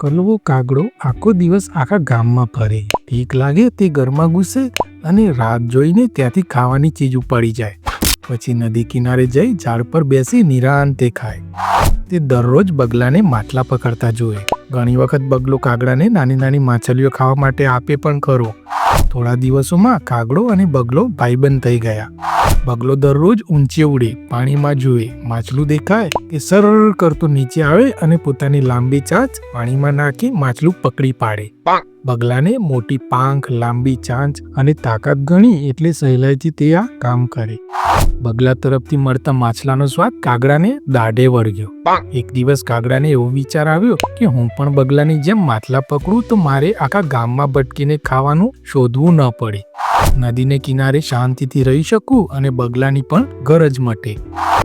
કલવો કાગડો આખો દિવસ આખા ગામમાં ફરે. ઠીક લાગે તે ઘરમાં ઘૂસે અને રાત જોઈને ત્યાંથી ખાવાની ચીજ ઉપાડી જાય. પછી નદી કિનારે જઈ ઝાડ પર બેસી નિરાંતે ખાય. તે દરરોજ બગલાને માટલા પકડતા જોએ. ઘણી વખત બગલો કાગડાને નાની નાની માછલીઓ ખાવા માટે આપે પણ ખરો. થોડા દિવસોમાં કાગડો અને બગલો ભાઈબંધ થઈ ગયા. બગલો દરરોજ ઊંચે ઉડે, પાણીમાં જુએ. માછલું દેખાય કે સરળ કરતો નીચે આવે અને પોતાની લાંબી ચાંચ પાણીમાં નાખી માછલું પકડી પાડે. બગલાને મોટી પાંખ, લાંબી ચાંચ અને તાકાત ગણી એટલે સહેલાઈથી તે આ કામ કરે. બગલા તરફથી મળતા માછલાનો સ્વાદ કાગડાને દાઢે વળગ્યો એક દિવસ કાગડાને એવો વિચાર આવ્યો કે હું પણ બગલાની જેમ માછલા પકડું તો મારે આખા ગામમાં ભટકીને ખાવાનું શોધવું ન પડે. નદીને કિનારે શાંતિથી રહી શકું અને બગલાની પણ ગરજ મટે.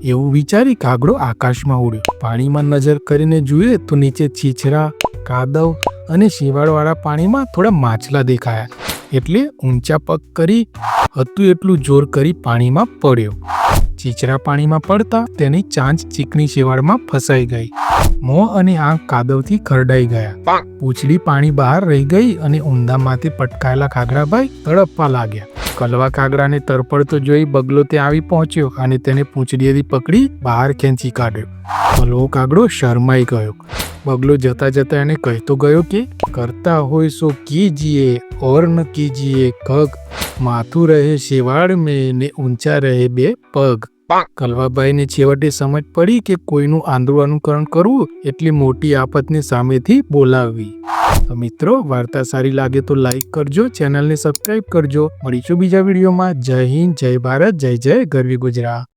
એવું વિચારી કાગડો આકાશમાં ઉડ્યો. પાણીમાં નજર કરીને જુએ તો નીચે છીછરા કાદવ અને શિવાળવાળા પાણીમાં થોડા માછલા દેખાયા. એટલે ઊંચા પગ કરી હતું એટલું જોર કરી પાણીમાં પડ્યો. ચીચરા પાણીમાં પડતા તેની ચાંચ ચીકણી શેવાળમાં ફસાઈ ગઈ. મોં અને આંખ કાદવથી ખરડાઈ ગયા. પૂંછડી પાણી બહાર રહી ગઈ અને ઊંધામાંથી પટકાયેલા કાગડાભાઈ તડપવા લાગ્યા. કલવા કાગડાને તરપડતો જોઈ બગલો ત્યાં આવી પહોંચ્યો અને તેને પૂંછડીએથી પકડી બહાર ખેંચી કાઢ્યો. કલવો કાગડો શરમાઈ ગયો. બગલો જતા જતા એને કહેતો ગયો કે કરતા હોય સો કીજીએ ઓર ન કીજીએ કગ માથું રહે શેવાળ મેં ને ઊંચા રહે બે પગ. કલવાભાઈને છેવટે સમજ પડી કે કોઈનું આંધળું અનુકરણ કરવું એટલી મોટી આફતને સામેથી બોલાવવી તો મિત્રો વાર્તા સારી લાગે તો લાઈક કરજો ચેનલને સબસ્ક્રાઈબ કરજો. મળીશું બીજા વિડીયોમાં. જય હિન્દ જય ભારત જય જય ગરવી ગુજરાત.